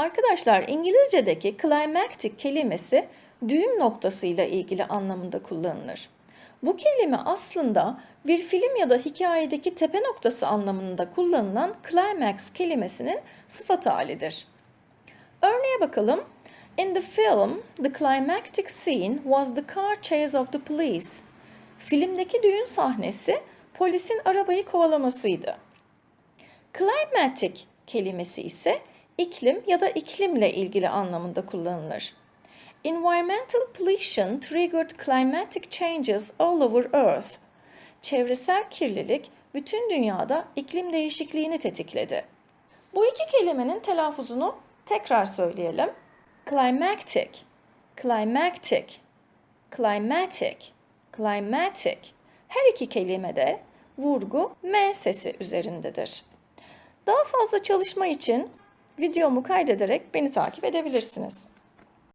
Arkadaşlar İngilizce'deki climactic kelimesi düğüm noktasıyla ilgili anlamında kullanılır. Bu kelime aslında bir film ya da hikayedeki tepe noktası anlamında kullanılan climax kelimesinin sıfat halidir. Örneğe bakalım. In the film, the climactic scene was the car chase of the police. Filmdeki düğün sahnesi polisin arabayı kovalamasıydı. Climatic kelimesi ise iklim ya da iklimle ilgili anlamında kullanılır. Environmental pollution triggered climatic changes all over Earth. Çevresel kirlilik bütün dünyada iklim değişikliğini tetikledi. Bu iki kelimenin telaffuzunu tekrar söyleyelim. Climactic, climactic, climatic, climatic. Her iki kelimede vurgu M sesi üzerindedir. Daha fazla çalışma için videomu kaydederek beni takip edebilirsiniz.